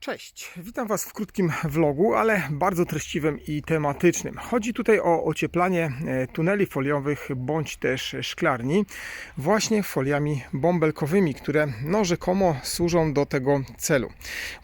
Cześć, witam Was w krótkim vlogu, ale bardzo treściwym i tematycznym. Chodzi tutaj o ocieplanie e, tuneli foliowych bądź też szklarni właśnie foliami bąbelkowymi, które no rzekomo służą do tego celu.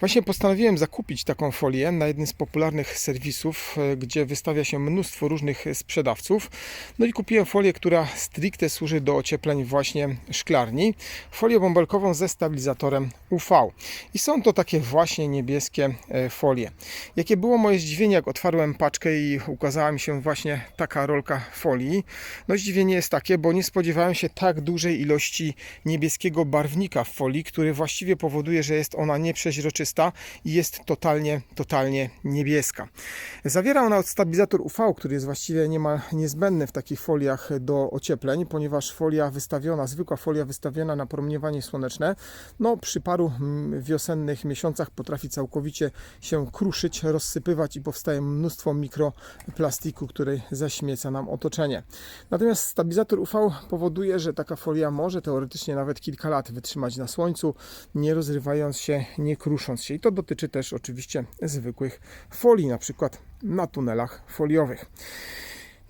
Właśnie postanowiłem zakupić taką folię na jednym z popularnych serwisów, e, gdzie wystawia się mnóstwo różnych sprzedawców. No i kupiłem folię, która stricte służy do ociepleń właśnie szklarni. Folię bąbelkową ze stabilizatorem UV. I są to takie właśnie niebieskie e, folie. Jakie było moje zdziwienie, jak otwarłem paczkę i ukazała mi się właśnie taka rolka folii. No zdziwienie jest takie, bo nie spodziewałem się tak dużej ilości niebieskiego barwnika w folii, który właściwie powoduje, że jest ona nieprzeźroczysta i jest totalnie, totalnie niebieska. Zawiera ona stabilizator UV, który jest właściwie niemal niezbędny w takich foliach do ociepleń, ponieważ folia wystawiona, zwykła folia wystawiona na promieniowanie słoneczne, no przy paru mm, wiosennych miesiącach potrafi całkowicie się kruszyć, rozsypywać i powstaje mnóstwo mikroplastiku, który zaśmieca nam otoczenie. Natomiast stabilizator UV powoduje, że taka folia może teoretycznie nawet kilka lat wytrzymać na słońcu, nie rozrywając się, nie krusząc się. I to dotyczy też oczywiście zwykłych folii, na przykład na tunelach foliowych.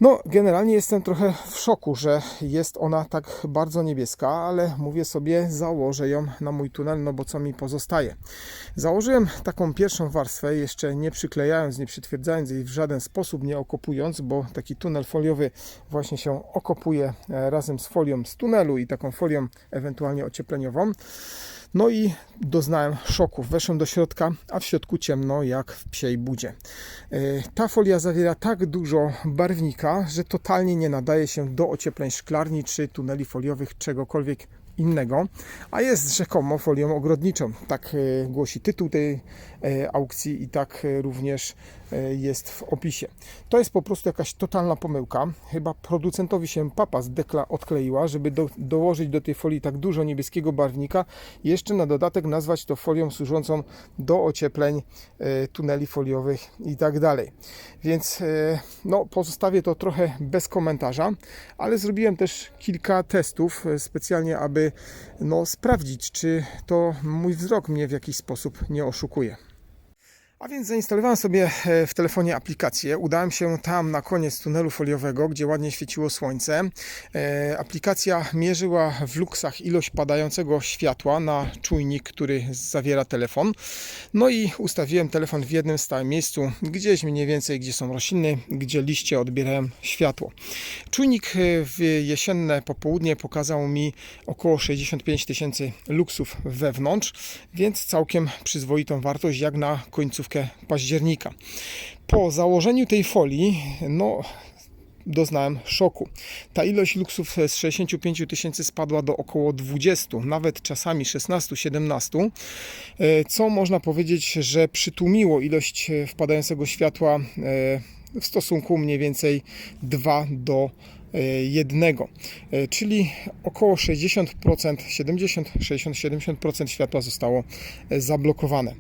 No, generalnie jestem trochę w szoku, że jest ona tak bardzo niebieska, ale mówię sobie, założę ją na mój tunel, no bo co mi pozostaje. Założyłem taką pierwszą warstwę, jeszcze nie przyklejając, nie przytwierdzając jej w żaden sposób, nie okopując, bo taki tunel foliowy właśnie się okopuje e, razem z folią z tunelu i taką folią ewentualnie ociepleniową. No i doznałem szoku. Weszłem do środka, a w środku ciemno jak w psiej budzie. E, Ta folia zawiera tak dużo barwnika, że totalnie nie nadaje się do ociepleń szklarni czy tuneli foliowych, czegokolwiek innego, a jest rzekomo folią ogrodniczą. Tak e, głosi tytuł tej e, aukcji i tak również jest w opisie. To jest po prostu jakaś totalna pomyłka. Chyba producentowi się papa z dekla odkleiła, żeby do, dołożyć do tej folii tak dużo niebieskiego barwnika jeszcze na dodatek nazwać to folią służącą do ociepleń e, tuneli foliowych i tak dalej. Więc e, no, pozostawię to trochę bez komentarza, ale zrobiłem też kilka testów e, specjalnie, aby no, sprawdzić, czy to mój wzrok mnie w jakiś sposób nie oszukuje. A więc zainstalowałem sobie e, w telefonie aplikację. Udałem się tam na koniec tunelu foliowego, gdzie ładnie świeciło słońce. E, Aplikacja mierzyła w luksach ilość padającego światła na czujnik, który zawiera telefon. No i ustawiłem telefon w jednym stałym miejscu, gdzieś mniej więcej, gdzie są rośliny, gdzie liście odbierają światło. Czujnik e, w jesienne popołudnie pokazał mi około 65 tysięcy luksów wewnątrz, więc całkiem przyzwoitą wartość jak na końcówkę października. Po założeniu tej folii, no doznałem szoku. Ta ilość luksów z 65 tysięcy spadła do około 20, nawet czasami 16-17, e, co można powiedzieć, że przytłumiło ilość e, wpadającego światła e, w stosunku mniej więcej 2 do jednego, E, czyli około 60%, 70, 60, 70% światła zostało e, zablokowane.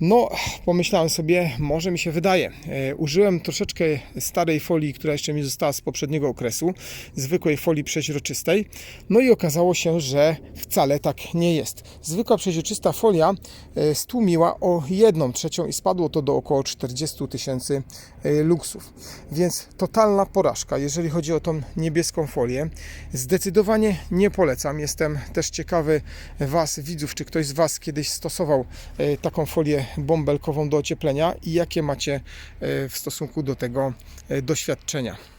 No, pomyślałem sobie, może mi się wydaje. E, Użyłem troszeczkę starej folii, która jeszcze mi została z poprzedniego okresu, zwykłej folii przeźroczystej. No i okazało się, że wcale tak nie jest. Zwykła przeźroczysta folia e, stłumiła o 1 trzecią i spadło to do około 40 tysięcy e, luksów. Więc totalna porażka, jeżeli chodzi o tą niebieską folię. Zdecydowanie nie polecam. Jestem też ciekawy Was, widzów, czy ktoś z Was kiedyś stosował e, taką folię bąbelkową do ocieplenia i jakie macie e, w stosunku do tego e, doświadczenia.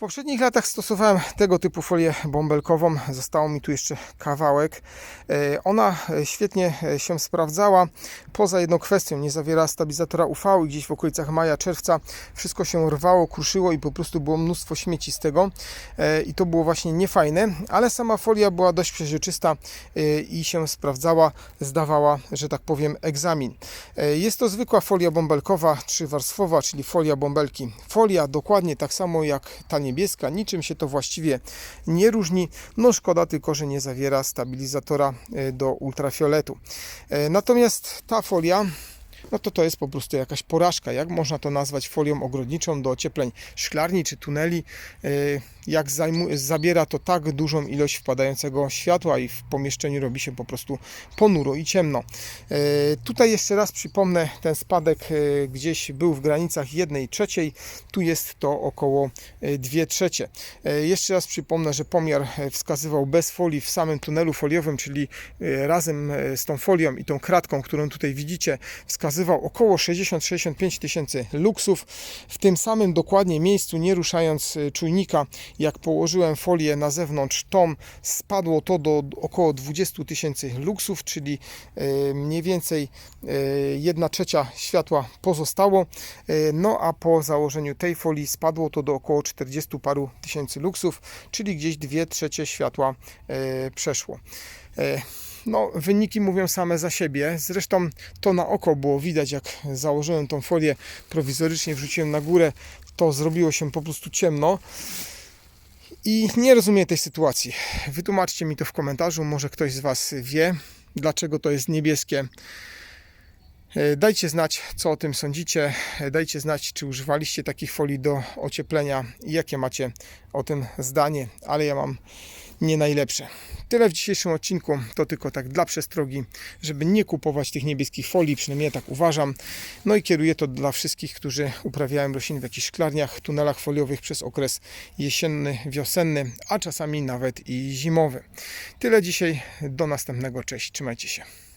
W poprzednich latach stosowałem tego typu folię bąbelkową. Zostało mi tu jeszcze kawałek. E, Ona e, świetnie e, się sprawdzała. Poza jedną kwestią, nie zawiera stabilizatora UV i gdzieś w okolicach maja, czerwca wszystko się rwało, kruszyło i po prostu było mnóstwo śmieci z tego. I to było właśnie niefajne, ale sama folia była dość przeźroczysta i się sprawdzała. Zdawała, że tak powiem, egzamin. Jest to zwykła folia bąbelkowa, trzywarstwowa, czyli folia bąbelki. Folia dokładnie tak samo jak ta niebieska, niczym się to właściwie nie różni. No szkoda tylko, że nie zawiera stabilizatora e, do ultrafioletu. E, Natomiast ta folia no to to jest po prostu jakaś porażka. Jak można to nazwać folią ogrodniczą do ociepleń szklarni czy tuneli? Yy, Jak zabiera to tak dużą ilość wpadającego światła i w pomieszczeniu robi się po prostu ponuro i ciemno. Yy, Tutaj jeszcze raz przypomnę, ten spadek yy, gdzieś był w granicach 1 trzeciej, tu jest to około 2 trzecie. Jeszcze raz przypomnę, że pomiar wskazywał bez folii w samym tunelu foliowym, czyli razem z tą folią i tą kratką, którą tutaj widzicie, wskazywał około 60-65 tysięcy luksów. W tym samym dokładnie miejscu, nie ruszając e, czujnika, jak położyłem folię na zewnątrz, tom spadło to do około 20 tysięcy luksów, czyli e, mniej więcej 1 trzecia światła pozostało. E, No a po założeniu tej folii spadło to do około 40 paru tysięcy luksów, czyli gdzieś 2 trzecie światła e, przeszło. No, wyniki mówią same za siebie. Zresztą to na oko było widać, jak założyłem tą folię prowizorycznie, wrzuciłem na górę, to zrobiło się po prostu ciemno. I nie rozumiem tej sytuacji. Wytłumaczcie mi to w komentarzu, może ktoś z Was wie, dlaczego to jest niebieskie. E, Dajcie znać, co o tym sądzicie. E, Dajcie znać, czy używaliście takich folii do ocieplenia i jakie macie o tym zdanie, ale ja mam nie najlepsze. Tyle w dzisiejszym odcinku. To tylko tak dla przestrogi, żeby nie kupować tych niebieskich folii, przynajmniej ja tak uważam. No i kieruję to dla wszystkich, którzy uprawiają rośliny w jakichś szklarniach, tunelach foliowych przez okres jesienny, wiosenny, a czasami nawet i zimowy. Tyle dzisiaj. Do następnego. Cześć. Trzymajcie się.